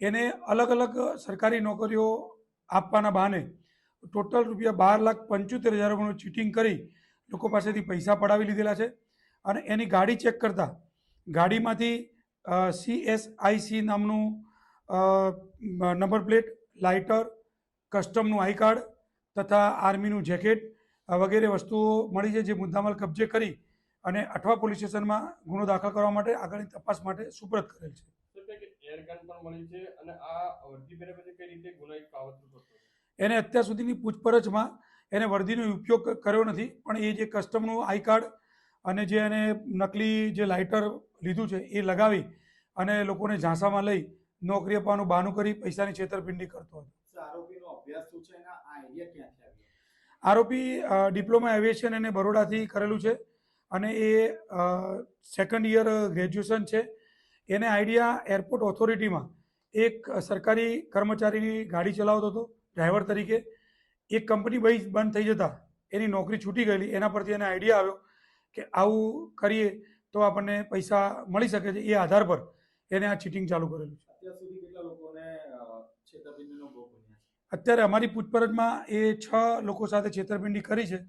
એને અલગ અલગ સરકારી નોકરીઓ આપવાના બહાને ટોટલ રૂપિયા બાર લાખ પંચોતેર હજાર રૂપિયાનું ચીટિંગ કરી લોકો પાસેથી પૈસા પડાવી લીધેલા છે. અને એની ગાડી ચેક કરતા ગાડીમાંથી સી એસ આઈ સી નામનું નંબર પ્લેટ, લાઇટર, કસ્ટમનું આઈ કાર્ડ તથા આર્મીનું જેકેટ વગેરે વસ્તુઓ મળી છે જે મુદ્દામાલ કબજે કરી અને અઠવા પોલીસ સ્ટેશનમાં ગુનો દાખલ કરવા માટે આગળની તપાસ માટે સુપ્રત કરેલ છે. સર કંઈક એર ગન પણ મળી છે અને આ વર્દી પહેર્યા પછી કઈ રીતે ગુનાહિત કાવતરું કરતો એને અત્યાર સુધીની પૂછપરછમાં એને વર્દીનો ઉપયોગ કર્યો નથી પણ એ જે કસ્ટમનું આઈ કાર્ડ અને જે એને નકલી જે લાઇટર લીધું છે એ લગાવી અને લોકોને ઝાંસામાં લઈ નોકરી આપવાનું બહાનું કરી પૈસાની છેતરપિંડી કરતો હતો. સર, આરોપીનો અભ્યાસ શું છે એના આ આઈડિયા ક્યાંથી આવ્યો? આરોપી ડિપ્લોમા એવિએશન એને બરોડાથી કરેલું છે અને એ સેકન્ડ યર ગ્રેજ્યુએશન છે. એને આઈડિયા એરપોર્ટ ઓથોરિટીમાં એક સરકારી કર્મચારીની ગાડી ચલાવતો હતો ડ્રાઈવર તરીકે. એક કંપની બઈ બંધ થઈ જતા એની નોકરી છૂટી ગયેલી. એના પરથી એને આઈડિયા આવ્યો કે આવું કરીએ તો આપણને પૈસા મળી શકે છે એ આધાર પર એને આ ચીટિંગ ચાલુ કરેલું છે. અત્યાર સુધી કેટલા લોકોને અ, છેતરપિંડીનો ભોગ બન્યા છે? અત્યારે અમારી પૂછપરછમાં એ છ લોકો સાથે છેતરપિંડી કરી છે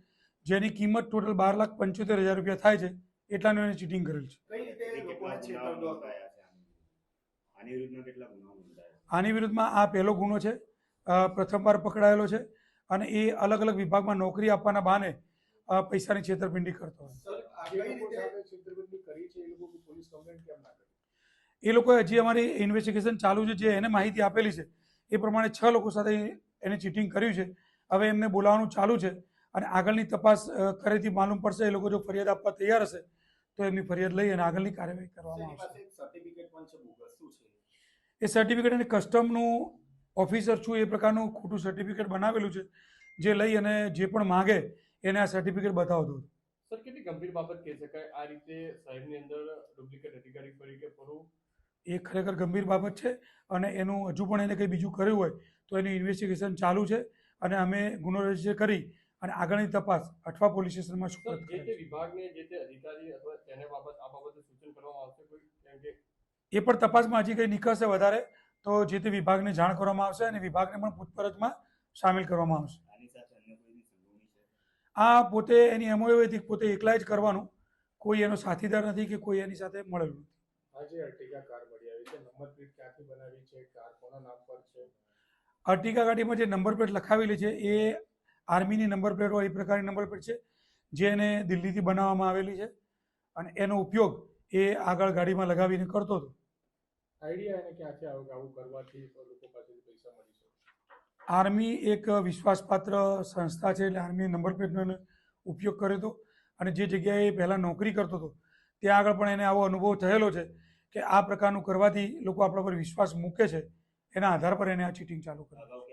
જેની કિંમત ટોટલ બાર લાખ પંચોતેર હજાર રૂપિયા થાય છે એટલાનું એને ચીટિંગ કરેલ છે કઈ રીતે કેટલા લોકોને ગુનાઓ છેતરતો હતો નોંધાયા છે આની વિરુદ્ધમાં કેટલા ગુનાઓ નોંધાયા? આની વિરુદ્ધમાં આ પહેલો ગુનો છે પ્રથમવાર પકડાયેલો છે અને એ અલગ અલગ વિભાગમાં નોકરી આપવાના બહાને પૈસાની છેતરપિંડી કરતો હોય. સર આ જે કઈ લોકો રીતે સાથે છેતરપિંડી કરી છે એ લોકો પોલીસ કમ્પ્લેન્ટ કેમ ના કરી? એ લોકોએ હજી અમારી ઇન્વેસ્ટિગેશન ચાલુ છે જે એને માહિતી આપેલી છે એ પ્રમાણે છ લોકો સાથે એને ચીટિંગ કર્યું છે. હવે એમને બોલાવવાનું ચાલુ છે અને આગળની તપાસ કરેથી માલુમ પડશે એ લોકો જો ફરિયાદ આપવા તૈયાર હશે તો એમની ફરિયાદ લઈ અને આગળની કાર્યવાહી કરવામાં આવશે. સર્ટિફિકેટ પણ છે બોગસ શું છે? એ સર્ટિફિકેટ અને કસ્ટમનું ઓફિસર છું એ પ્રકારનું ખોટું સર્ટિફિકેટ બનાવેલું છે જે લઈ અને જે પણ માગે એને આ સર્ટિફિકેટ બતાવતો હતો. સર કેટલી ગંભીર બાબત કહી શકાય આ રીતે સાહેબની અંદર ડુપ્લિકેટ અધિકારી તરીકે ફરવું? એ ખરેખર ગંભીર બાબત છે અને એનું હજુ પણ એને કંઈ બીજું કર્યું હોય તો એની ઇન્વેસ્ટિગેશન ચાલુ છે અને અમે ગુનો રજિસ્ટર કરી અને આગળની તપાસ અઠવા પોલીસ સ્ટેશનમાં સુપરત જે તે વિભાગને જે તે અધિકારી અથવા તેને બાબત આ બાબતે સૂચન કરવામાં આવશે કોઈ? કેમ કે એ પણ તપાસમાં હજી કંઈ નીકળશે વધારે તો જે તે વિભાગને જાણ કરવામાં આવશે અને વિભાગને પણ પૂછપરછમાં સામેલ કરવામાં આવશે. આની સાથે અન્ય કોઈની સંડોવણી છે? આ પોતે એની એમઓ એવી હતી પોતે એકલા જ કરવાનું કોઈ એનો સાથીદાર નથી કે કોઈ એની સાથે મળેલું નથી. આજે અર્ટિગા કાર મળી આવી છે. નંબર પ્લેટ ક્યાંથી બનાવી છે? કાર કોના નામ પર છે? અર્ટિગા ગાડીમાં જે નંબર પ્લેટ લખાવેલી છે એ આર્મીની નંબર પ્લેટ હોય એ પ્રકારની નંબર પ્લેટ છે જે એને દિલ્હીથી બનાવવામાં આવેલી છે. અને એનો ઉપયોગ એ આગળ ગાડીમાં લગાવીને કરતો હતો. આઈડિયા એને ક્યાંથી આવ્યો આવું કરવાથી લોકો પાસેથી પૈસા મળી શકે? આર્મી એક વિશ્વાસપાત્ર સંસ્થા છે એટલે આર્મી નંબર પ્લેટનો ઉપયોગ કર્યો હતો અને જે જગ્યાએ પહેલાં નોકરી કરતો હતો ત્યાં આગળ પણ એને આવો અનુભવ થયેલો છે કે આ પ્રકારનું કરવાથી લોકો આપણા પર વિશ્વાસ મૂકે છે. એના આધાર પર એને આ ચીટિંગ ચાલુ કરી